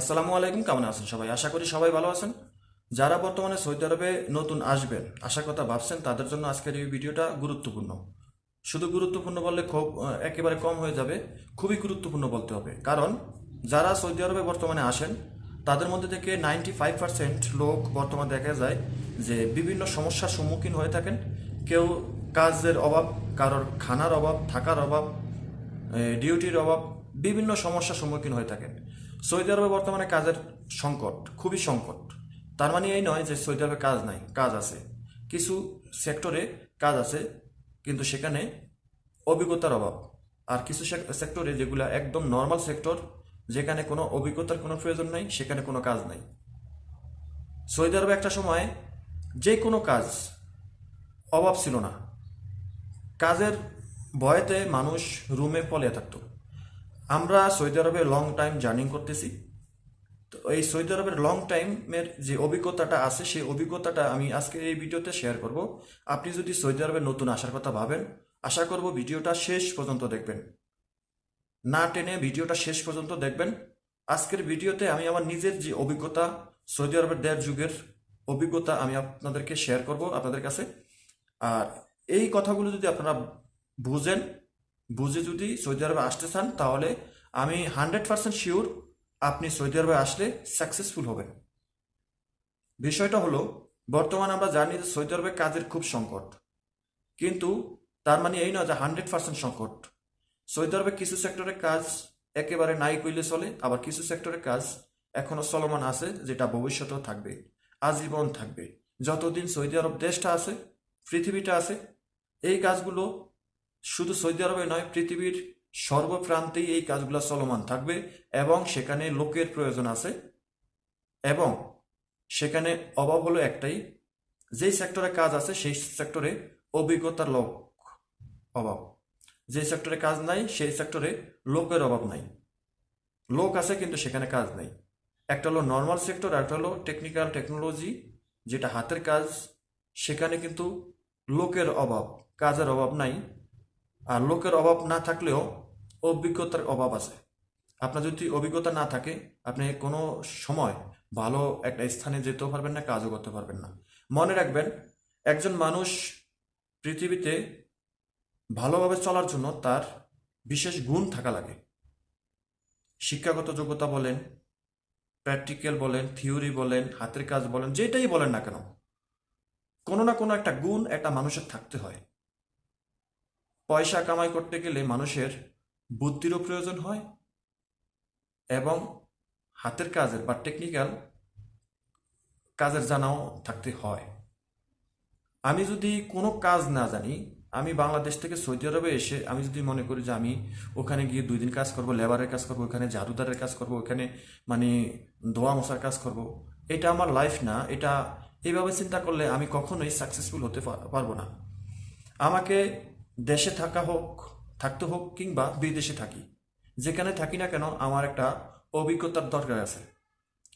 আসসালামু আলাইকুম, কেমন আছেন সবাই? আশা করি সবাই ভালো আছেন। যারা বর্তমানে সৌদি আরবে নতুন আসবেন, আশা কথা ভাবছেন, তাদের জন্য আজকের এই ভিডিওটা গুরুত্বপূর্ণ। শুধু গুরুত্বপূর্ণ বললে খুব একেবারে কম হয়ে যাবে, খুবই গুরুত্বপূর্ণ বলতে হবে। কারণ যারা সৌদি আরবে বর্তমানে আসেন, তাদের মধ্যে থেকে নাইনটি ফাইভ পার্সেন্ট লোক বর্তমানে দেখা যায় যে বিভিন্ন সমস্যার সম্মুখীন হয়ে থাকেন। কেউ কাজের অভাব, কারোর খানার অভাব, থাকার অভাব ডিউটির অভাব, বিভিন্ন সমস্যার সম্মুখীন হয়ে থাকেন। সৌদি আরবে বর্তমানে কাজের সংকট, খুবই সংকট। তার মানে এই নয় যে সৌদি আরবে কাজ নাই, কাজ আছে। কিছু সেক্টরে কাজ আছে, কিন্তু সেখানে অভিজ্ঞতার অভাব। আর কিছু সেক- সেক্টরে যেগুলো একদম নর্মাল সেক্টর যেখানে কোনো অভিজ্ঞতার কোনো প্রয়োজন নাই, সেখানে কোনো কাজ নাই। সৌদি আরবে একটা সময় যে কোনো কাজ অভাব ছিল না। কাজের ভয়েতে মানুষ রুমে পলিয়ে থাকতো। আমরা সৌদি আরবে লং টাইম জার্নিং করতেছি। তো এই সৌদি আরবের লং টাইমের যে অভিজ্ঞতাটা আছে, সেই অভিজ্ঞতাটা আমি আজকে এই ভিডিওতে শেয়ার করব। আপনি যদি সৌদি আরবে নতুন আসার কথা ভাবেন, আশা করব ভিডিওটা শেষ পর্যন্ত দেখবেন। না টেনে ভিডিওটা শেষ পর্যন্ত দেখবেন। আজকের ভিডিওতে আমি আমার নিজের যে অভিজ্ঞতা, সৌদি আরবের দেড় যুগের অভিজ্ঞতা আমি আপনাদেরকে শেয়ার করব আপনাদের কাছে। আর এই কথাগুলো যদি আপনারা বুঝেন বুঝে যদি সৌদি আরবে আসতে চান, তাহলে আমি হান্ড্রেড পার্সেন্ট শিওর আপনি সৌদি আরবে আসলে সাকসেসফুল হবেন। বিষয়টা হলো, বর্তমানে আমরা জানি যে সৌদি আরবে কাজের খুব সংকট। কিন্তু তার মানে এই নয় যে হান্ড্রেড পার্সেন্ট সংকট। সৌদি আরবে কিছু সেক্টরে কাজ একেবারে নাই কইলে চলে, আবার কিছু সেক্টরে কাজ এখনও চলমান আছে, যেটা ভবিষ্যতেও থাকবে, আজীবন থাকবে। যতদিন সৌদি আরব দেশটা আছে, পৃথিবীটা আছে, এই কাজগুলো শুধু সৌদি আরবে নয়, পৃথিবীর সর্বপ্রান্তেই এই কাজগুলো চলমান থাকবে এবং সেখানে লোকের প্রয়োজন আছে। এবং সেখানে অভাব হলো একটাই, যেই সেক্টরে কাজ আছে, সেই সেক্টরে অভিজ্ঞতার লোক অভাব। যে সেক্টরে কাজ নাই, সেই সেক্টরে লোকের অভাব নাই। লোক আছে, কিন্তু সেখানে কাজ নাই। একটা হলো নর্মাল সেক্টর একটা হলো টেকনিক্যাল টেকনোলজি যেটা হাতের কাজ, সেখানে কিন্তু লোকের অভাব, কাজের অভাব নাই। আর লোকের অভাব না থাকলেও অভিজ্ঞতার অভাব আছে। আপনার যদি অভিজ্ঞতা না থাকে, আপনি কোনো সময় ভালো একটা স্থানে যেতেও পারবেন না, কাজও করতে পারবেন না। মনে রাখবেন, একজন মানুষ পৃথিবীতে ভালোভাবে চলার জন্য তার বিশেষ গুণ থাকা লাগে। শিক্ষাগত যোগ্যতা বলেন, প্র্যাকটিক্যাল বলেন, থিওরি বলেন, হাতের কাজ বলেন, যেটাই বলেন না কেন, কোনো না কোনো একটা গুণ একটা মানুষের থাকতে হয়। পয়সা কামাই করতে গেলে মানুষের বুদ্ধিরও প্রয়োজন হয় এবং হাতের কাজের বা টেকনিক্যাল কাজের জানাও থাকতে হয়। আমি যদি কোনো কাজ না জানি, আমি বাংলাদেশ থেকে সৌদি আরবে এসে আমি যদি মনে করি যে আমি ওখানে গিয়ে দুই দিন কাজ করব, লেবারের কাজ করব, ওখানে ঝাড়ুদারের কাজ করব, ওখানে মানে ধোয়া মশার কাজ করব, এটা আমার লাইফ না, এটা এইভাবে চিন্তা করলে আমি কখনোই সাকসেসফুল হতে পারব না। আমাকে দেশে থাকা হোক, থাকতে হোক কিংবা বিদেশে থাকি, যেখানে থাকি না কেন আমার একটা অভিজ্ঞতার দরকার আছে।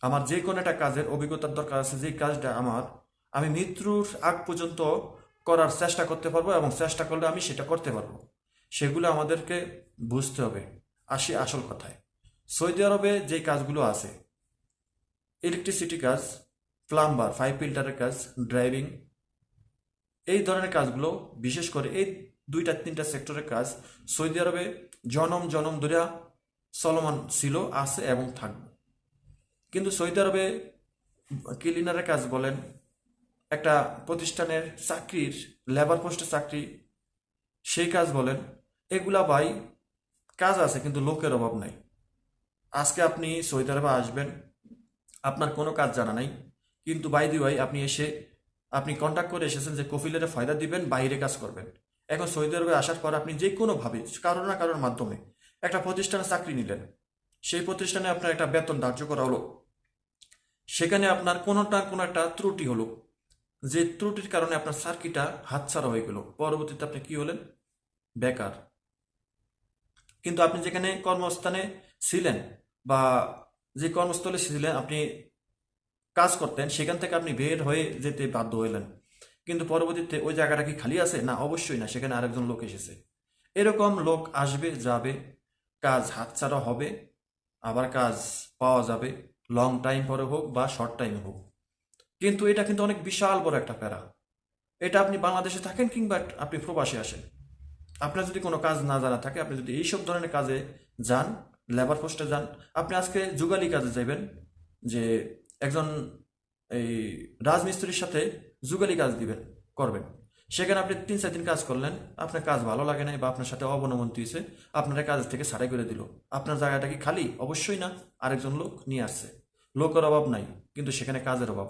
আমার যে কোনো একটা কাজের অভিজ্ঞতার দরকার আছে, যে কাজটা আমার আমি মৃত্যুর আগ পর্যন্ত করার চেষ্টা করতে পারব এবং চেষ্টা করলে আমি সেটা করতে পারব। সেগুলো আমাদেরকে বুঝতে হবে। আসি আসল কথায়। সৌদি আরবে যে কাজগুলো আছে ইলেকট্রিসিটি কাজ প্লাম্বার ফাইভ ফিল্টারের কাজ ড্রাইভিং এই ধরনের কাজগুলো বিশেষ করে এই দুইটা, তিনটা সেক্টরের কাজ। সৌদি আরবে জনম জনম ধরে চলমান ছিল, আছে এবং থাকবে। কিন্তু সৌদি আরবে ক্লিনারের কাজ বলেন, একটা প্রতিষ্ঠানের চাকরির লেবার পোস্টে চাকরি, সেই কাজ বলেন, এগুলা ভাই কাজ আছে, কিন্তু লোকের অভাব নাই। আজকে আপনি সৌদি আরবে আসবেন, আপনার কোনো কাজ জানা নাই, কিন্তু বাইদি ভাই আপনি এসে, আপনি কন্ট্যাক্ট করে এসেছেন যে কফিলের ফায়দা দিবেন, বাইরে কাজ করবেন। এখন সৌদি আরবে আসার পর আপনি যে কোনোভাবে কারও না কারোর মাধ্যমে একটা প্রতিষ্ঠানে চাকরি নিলেন। সেই প্রতিষ্ঠানে আপনার একটা বেতন ধার্য করা হলো। সেখানে আপনার কোনোটা কোনো একটা ত্রুটি হলো। যে ত্রুটির কারণে আপনার সার্কিটা হাতছাড়া হয়ে গেল। পরবর্তীতে আপনি কি হলেন? বেকার। কিন্তু আপনি যেখানে কর্মস্থানে ছিলেন বা যে কর্মস্থলে ছিলেন, আপনি কাজ করতেন, সেখান থেকে আপনি বের হয়ে যেতে বাধ্য হইলেন কিন্তু পরবর্তীতে ওই জায়গাটা কি খালি আছে? না, অবশ্যই না, সেখানে আরেকজন লোক এসেছে। এরকম লোক আসবে, যাবে, কাজ হাতছাড়া হবে, আবার কাজ পাওয়া যাবে লং টাইম পরে হোক বা শর্ট টাইম হোক। কিন্তু এটা কিন্তু অনেক বিশাল বড় একটা প্যারা। এটা আপনি বাংলাদেশে থাকেন কিংবা আপনি প্রবাসে আসেন। আপনার যদি কোনো কাজ না জানা থাকে, আপনি যদি এইসব ধরনের কাজে যান লেবার পোস্টে যান, আপনি আজকে যুগালি কাজে যাবেন যে একজন এই রাজমিস্ত্রির সাথে যুগালি কাজ দিবেন করবেন সেখানে আপনি তিন চার দিন কাজ করলেন, আপনার কাজ ভালো লাগে নাই বা আপনার সাথে অবনমন্তি হয়েছে, আপনার কাজ থেকে ছাড়াই করে দিল। আপনার জায়গাটা কি খালি? অবশ্যই না, আরেকজন লোক নিয়ে আসছে। লোকের অভাব নাই, কিন্তু সেখানে কাজের অভাব।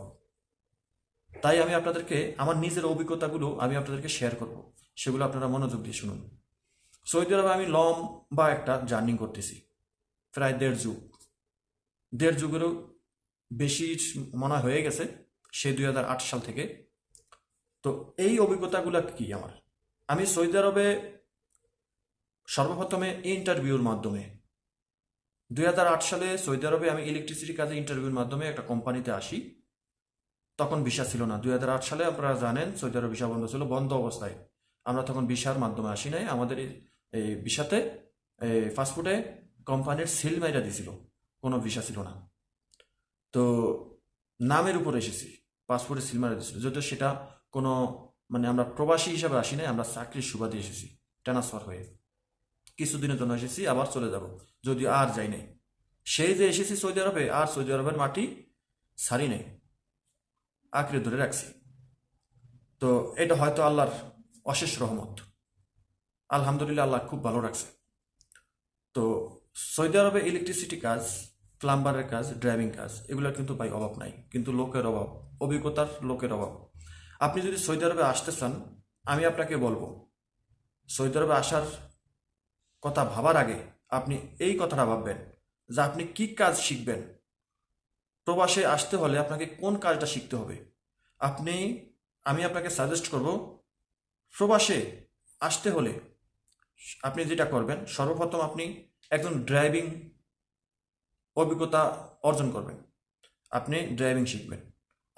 তাই আমি আপনাদেরকে, আমার নিজের অভিজ্ঞতাগুলো আমি আপনাদেরকে শেয়ার করব। সেগুলো আপনারা মনোযোগ দিয়ে শুনুন। সৌদি আরবে আমি লম্বা একটা জার্নি করতেছি, প্রায় দেড় যুগ। দেড় যুগেরও বেশি মনে হয়ে গেছে সে দুই হাজার আট সাল থেকে। তো এই অভিজ্ঞতাগুলো কি আমার? আমি সৌদি আরবে সর্বপ্রথমে ইন্টারভিউর মাধ্যমে, দুই হাজার আট সালে সৌদি আরবে আমি ইলেকট্রিসিটি কাজে ইন্টারভিউর মাধ্যমে একটা কোম্পানিতে আসি। তখন ভিসা ছিল না। দুই হাজার আট সালে আপনারা জানেন, সৌদি আরব ভিসা বন্ধ ছিল, বন্ধ অবস্থায়। আমরা তখন ভিসার মাধ্যমে আসি নাই। আমাদের এই- ভিসাতে ফাস্টফুডে কোম্পানির সিল মাইরা দিছিল। কোনো ভিসা ছিল না। তো নামের উপর এসেছি। পাসপোর্টে সিল মারা দিয়েছিল যদিও সেটা কোনো মানে আমরা প্রবাসী হিসাবে আসি নাই, আমরা চাকরির সুবাদে এসেছি ট্রান্সফার হয়ে। কিছুদিনের জন্য এসেছি, আবার চলে যাব যদি আর যাই নাই। সেই যে এসেছি সৌদি আরবে, আর সৌদি আরবের মাটি সারি নাই, আঁকড়ে ধরে রাখছি। তো এটা হয়তো আল্লাহর অশেষ রহমত। আলহামদুলিল্লাহ আল্লাহ খুব ভালো রাখছে। তো সৌদি আরবে ইলেকট্রিসিটি কাজ প্লাম্বারের কাজ ড্রাইভিং কাজ, এগুলোর কিন্তু ভাই অভাব নাই, কিন্তু লোকের অভাব। অভিজ্ঞতার লোকের অভাব। আপনি যদি সৌদি আরবে আসতে চান, আমি আপনাকে বলব সৌদি আরবে আসার কথা ভাবার আগে আপনি এই কথাটা ভাববেন যে আপনি কি কাজ শিখবেন। প্রবাসে আসতে হলে আপনাকে কোন কাজটা শিখতে হবে? আপনি, আমি আপনাকে সাজেস্ট করব, প্রবাসে আসতে হলে আপনি যেটা করবেন, সর্বপ্রথম আপনি একজন ড্রাইভিং অভিজ্ঞতা অর্জন করবেন। আপনি ড্রাইভিং শিখবেন।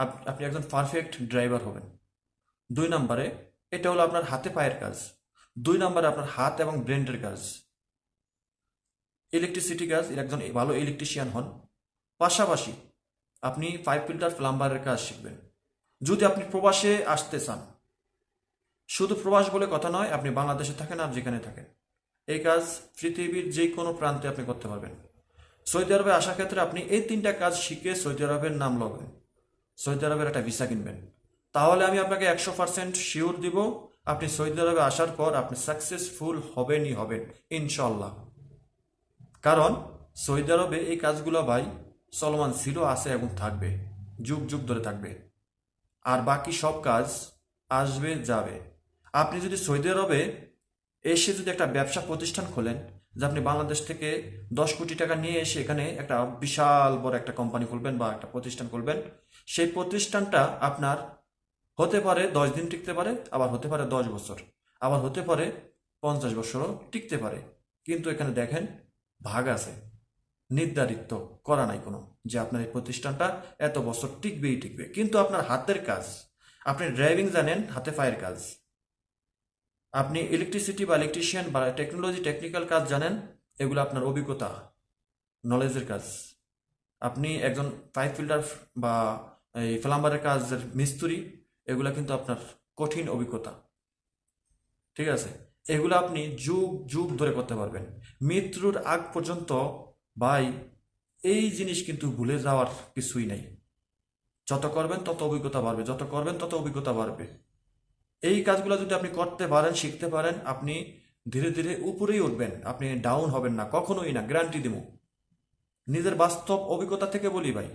আপনি একজন পারফেক্ট ড্রাইভার হবেন। দুই নম্বরে, এটা হলো আপনার হাতে পায়ের কাজ। দুই নম্বরে, আপনার হাত এবং ব্রেন্ডের কাজ। ইলেকট্রিসিটি কাজ একজন ভালো ইলেকট্রিশিয়ান হন। পাশাপাশি, আপনি পাইপ ফিল্টার প্লাম্বারের কাজ শিখবেন। যদি আপনি প্রবাসে আসতে চান, শুধু প্রবাস বলে কথা নয়, আপনি বাংলাদেশে থাকেন আর যেখানে থাকেন, এই কাজ পৃথিবীর যে কোনো প্রান্তে আপনি করতে পারবেন। সৌদি আরবে আসার ক্ষেত্রে আপনি এই তিনটা কাজ শিখে সৌদি আরবের নাম লগবেন সৌদি আরবের একটা ভিসা কিনবেন। তাহলে আমি আপনাকে একশো পার্সেন্ট শিওর দিব, আপনি সৌদি আরবে আসার পর আপনি সাকসেসফুল হবেনই হবেন ইনশাল্লাহ কারণ সৌদি আরবে এই কাজগুলো ভাই চলমান ছিল, আছে এবং থাকবে, যুগ যুগ ধরে থাকবে। আর বাকি সব কাজ আসবে, যাবে। আপনি যদি সৌদি আরবে এসে যদি একটা ব্যবসা প্রতিষ্ঠান খোলেন যে আপনি বাংলাদেশ থেকে দশ কোটি টাকা নিয়ে এসে এখানে একটা বিশাল বড় একটা কোম্পানি খুলবেন বা একটা প্রতিষ্ঠান খুলবেন, সেই প্রতিষ্ঠানটা আপনার হতে পারে দশ দিন টিকতে পারে, আবার হতে পারে দশ বছর, আবার হতে পারে পঞ্চাশ বছরও টিকতে পারে। কিন্তু এখানে দেখেন ভাগ আছে। নির্ধারিত করা নাই কোনো যে আপনার এই প্রতিষ্ঠানটা এত বছর টিকবেই টিকবে। কিন্তু আপনার হাতের কাজ, আপনি ড্রাইভিং জানেন, হাতে পায়ের কাজ। আপনি ইলেকট্রিসিটি বা ইলেকট্রিশিয়ান বা টেকনোলজি টেকনিক্যাল কাজ জানেন, এগুলো আপনার অভিজ্ঞতা নলেজের কাজ। আপনি একজন পাইপ ফিল্টার বা এই প্লাম্বারের কাজের মিস্ত্রি, এগুলো কিন্তু আপনার কঠিন অভিজ্ঞতা। ঠিক আছে? এগুলো আপনি যুগ যুগ ধরে করতে পারবেন। মৃত্যুর আগ পর্যন্ত ভাই, এই জিনিস কিন্তু ভুলে যাওয়ার কিছুই নাই। যত করবেন তত অভিজ্ঞতা বাড়বে, যত করবেন তত অভিজ্ঞতা বাড়বে। এই কাজগুলো যদি আপনি করতে পারেন, শিখতে পারেন, আপনি ধীরে ধীরে উপরেই উঠবেন। আপনি ডাউন হবেন না, কখনোই না গ্যারান্টি দেব। নিজের বাস্তব অভিজ্ঞতা থেকে বলি ভাই।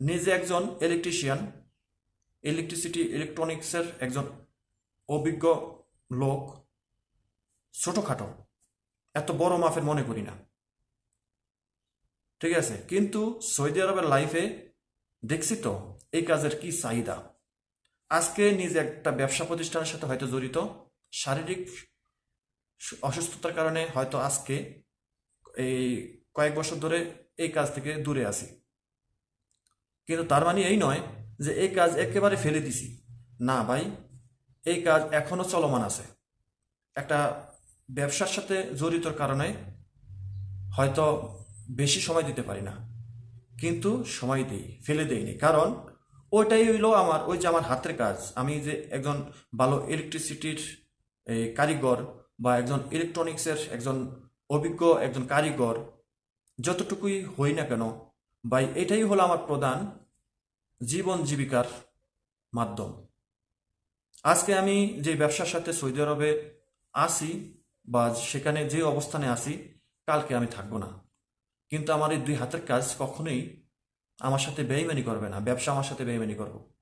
নিজে একজন ইলেকট্রিশিয়ান ইলেকট্রিসিটি ইলেকট্রনিক্সের একজন অভিজ্ঞ লোক, ছোটখাটো, এত বড় মাফের মনে করি না। ঠিক আছে? কিন্তু সৌদি আরবের লাইফে দেখছি তো, এই কাজের কি চাহিদা? আজকে নিজে একটা ব্যবসা প্রতিষ্ঠানের সাথে হয়তো জড়িত, শারীরিক অসুস্থতার কারণে হয়তো আজকে এই কয়েক বছর ধরে এই কাজ থেকে দূরে আছি। কিন্তু তার মানে এই নয় যে এই কাজ একেবারে ফেলে দিছি। না ভাই, এই কাজ এখনও চলমান আছে। একটা ব্যবসার সাথে জড়িতর কারণে হয়তো বেশি সময় দিতে পারি না। কিন্তু সময় দিই, ফেলে দেইনি। কারণ ওইটাই হইল আমার, ওই যে আমার হাতের কাজ। আমি যে একজন ভালো ইলেকট্রিসিটির এই কারিগর বা একজন ইলেকট্রনিক্সের একজন অভিজ্ঞ একজন কারিগর, যতটুকুই হই না কেন বা এটাই হলো আমার প্রধান জীবন জীবিকার মাধ্যম। আজকে আমি যে ব্যবসার সাথে সৌদি আরবে আসি বা সেখানে যে অবস্থানে আসি, কালকে আমি থাকব না। কিন্তু আমার এই দুই হাতের কাজ কখনোই আমার সাথে বেইমানি করবে না, ব্যবসা আমার সাথে বেইমানি করব।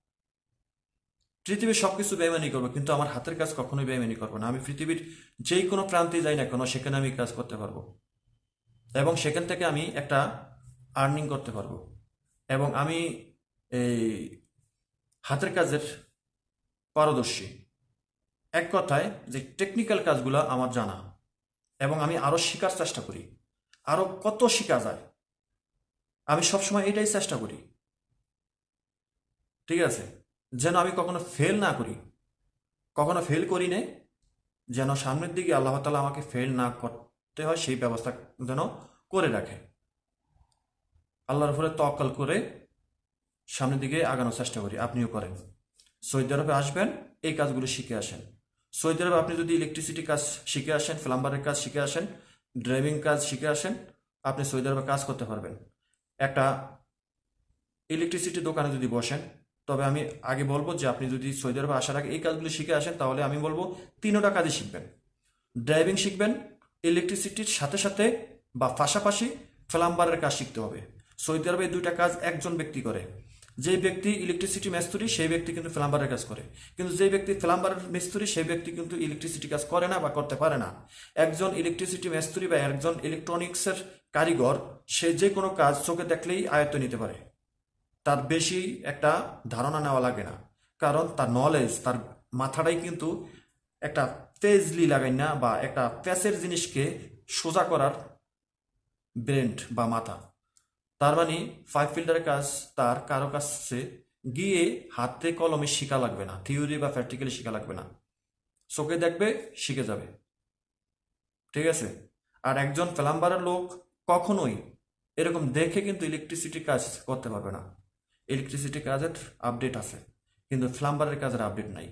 পৃথিবীর সবকিছু বেইমানি করব, কিন্তু আমার হাতের কাজ কখনোই বেইমানি করব না। আমি পৃথিবীর যেই কোনো প্রান্তে যাই না কেন, সেখানে আমি কাজ করতে পারব। এবং সেখান থেকে আমি একটা আর্নিং করতে পারব। এবং আমি এই হাতের কাজের পারদর্শী। এক কথায় যে টেকনিক্যাল কাজগুলো আমার জানা। এবং আমি আরও শেখার চেষ্টা করি। আরও কত শেখা যায়। আমি সবসময় এটাই চেষ্টা করি। ঠিক আছে? যেন আমি কখনো ফেল না করি। কখনো ফেল করি নে যেন সামনের দিকে আল্লাহ তালা আমাকে ফেল না করতে হয়, সেই ব্যবস্থা যেন করে রাখে। আল্লাহর উপরে তকাল করে সামনের দিকে আগানোর চেষ্টা করি। আপনিও করেন। সৌদি আরবে আসবেন, এই কাজগুলো শিখে আসেন। সৌদি আরবে আপনি যদি ইলেকট্রিসিটি কাজ শিখে আসেন প্লাম্বারের কাজ শিখে আসেন ড্রাইভিং কাজ শিখে আসেন, আপনি সৌদি আরবে কাজ করতে পারবেন। একটা ইলেকট্রিসিটি দোকানে যদি বসেন, তবে আমি আগে বলব যে আপনি যদি সৌদি আরবে আসার আগে এই কাজগুলো শিখে আসেন, তাহলে আমি বলব তিনোটা কাজই শিখবেন। ড্রাইভিং শিখবেন ইলেকট্রিসিটির সাথে সাথে বা পাশাপাশি ফ্লাম্বারের কাজ শিখতে হবে। সৌদি আরবে দুইটা কাজ একজন ব্যক্তি করে। যে ব্যক্তি ইলেকট্রিসিটি মিস্ত্রি, সেই ব্যক্তি কিন্তু প্লাম্বারের কাজ করে। কিন্তু যে ব্যক্তি প্লাম্বারের মিস্ত্রি, সেই ব্যক্তি কিন্তু ইলেকট্রিসিটি কাজ করে না বা করতে পারে না। একজন ইলেকট্রিসিটি মিস্ত্রি বা একজন ইলেকট্রনিক্সের কারিগর, সে যে কোনো কাজ চোখে দেখলেই আয়ত্ত নিতে পারে। তার বেশি একটা ধারণা নেওয়া লাগে না। কারণ তার নলেজ তার মাথাটাই কিন্তু একটা তেজলি লাগাই না বা একটা প্যাসের জিনিসকে সোজা করার ব্রেন্ড বা মাথা। তার মানে ফাইভ ফিল্ডারের কাজ তার কারও কাছে গিয়ে হাতে কলমে শেখা লাগবে না থিওরি বা প্র্যাকটিক্যালি শেখা লাগবে না। চোখে দেখবে, শিখে যাবে। ঠিক আছে? আর একজন প্লাম্বারের লোক কখনোই এরকম দেখে কিন্তু ইলেকট্রিসিটি কাজ করতে পারবে না। ইলেকট্রিসিটি কাজের আপডেট আছে, কিন্তু প্লাম্বারের কাজের আপডেট নাই।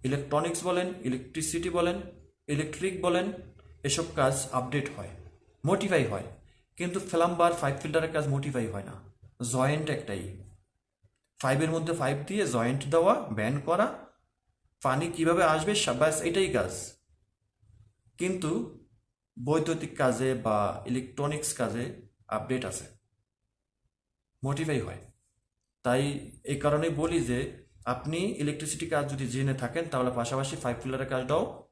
ইলেকট্রনিক্স বলেন ইলেকট্রিসিটি বলেন ইলেকট্রিক বলেন, এসব কাজ আপডেট হয় মোটিফাই হয়। কিন্তু প্লাম্বার ফাইভ ফিল্টারের কাজ মোটিফাই হয় না। জয়েন্ট একটাই। ফাইভের মধ্যে ফাইভ দিয়ে জয়েন্ট দেওয়া ব্যান করা পানি কীভাবে আসবে ব্যাস এটাই কাজ। কিন্তু বৈদ্যুতিক কাজে বা ইলেকট্রনিক্স কাজে আপডেট আছে। মোটিফাই হয়। তাই এই কারণে বলি যে, আপনি ইলেকট্রিসিটি কাজ যদি জেনে থাকেন, তাহলে পাশাপাশি ফাইভ ফিলারের কাজটাও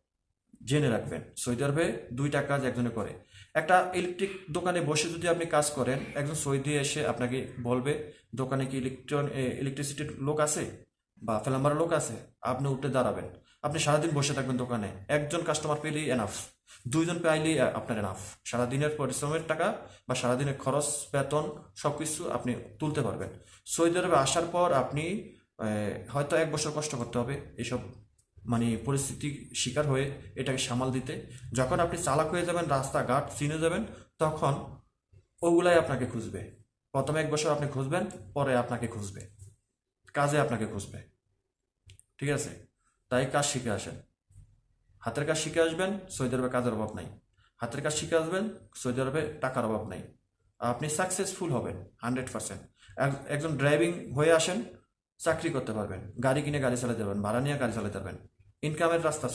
জেনে রাখবেন। সৌদি আরবে দুইটা কাজ একজনে করে। একটা ইলেকট্রিক দোকানে বসে যদি আপনি কাজ করেন, একজন সৌদি এসে আপনাকে বলবে, দোকানে কি ইলেকট্রন ইলেকট্রিসিটির লোক আছে? বা ফেলাম্বার লোক আছে? আপনি উঠে দাঁড়াবেন। আপনি সারাদিন বসে থাকবেন দোকানে। একজন কাস্টমার পেলেই এনাফ দুইজন পাইলেই আপনার এনাফ সারাদিনের পরিশ্রমের টাকা বা সারাদিনের খরচ, বেতন সব কিছু আপনি তুলতে পারবেন। সৌদি আরবে আসার পর আপনি হয়তো এক বছর কষ্ট করতে হবে, এসব মানে পরিস্থিতি শিকার হয়ে এটাকে সামাল দিতে। যখন আপনি চালাক হয়ে যাবেন, রাস্তাঘাট চিনে যাবেন, তখন ওগুলাই আপনাকে খুঁজবে। প্রথমে এক বছর আপনি খুঁজবেন, পরে আপনাকে খুঁজবে। কাজে আপনাকে খুঁজবে। ঠিক আছে? তাই কাজ শিখে আসেন। হাতের কাজ শিখে আসবেন সৌদি আরবে কাজের অভাব নাই। হাতের কাজ শিখে আসবেন সৌদি আরবে টাকার অভাব নাই। আপনি সাকসেসফুল হবেন হান্ড্রেড পার্সেন্ট একজন ড্রাইভিং হয়ে আসেন, চাকরি করতে পারবেন। গাড়ি কিনে গাড়ি চালাতে পারবেন, ভাড়া নিয়ে গাড়ি চালাতে পারবেন। ইনকামের রাস্তা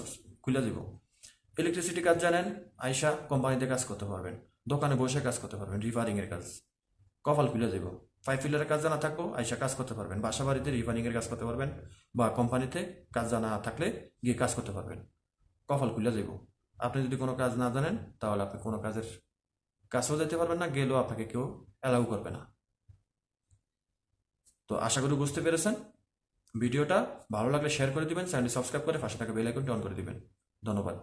খুলে দিব। ইলেকট্রিসিটি কাজ জানেন, আইসা কোম্পানিতে কাজ করতে পারবেন, দোকানে বসে কাজ করতে পারবেন রিপেয়ারিং এর কাজ। কপাল খুলে দিব। পাইপ ফিলারের কাজ জানা থাকব, আইসা কাজ করতে পারবেন বাসা বাড়িতে রিপেয়ারিং এর কাজ করতে পারবেন, বা কোম্পানিতে কাজ জানা থাকলে গিয়ে কাজ করতে পারবেন। কপাল খুলে যাব আপনি যদি কোনো কাজ না জানেন, তাহলে আপনি কোনো কাজের কাছেও যেতে পারবেন না, গেলেও আপনাকে কেউ অ্যালাউ করবে না। তো আশা করি বুঝতে পেরেছেন। ভিডিওটা ভালো লাগলে শেয়ার করে দিবেন চ্যানেলটি সাবস্ক্রাইব করে পাশে থাকা বেল আইকনটি অন করে দিবেন। ধন্যবাদ।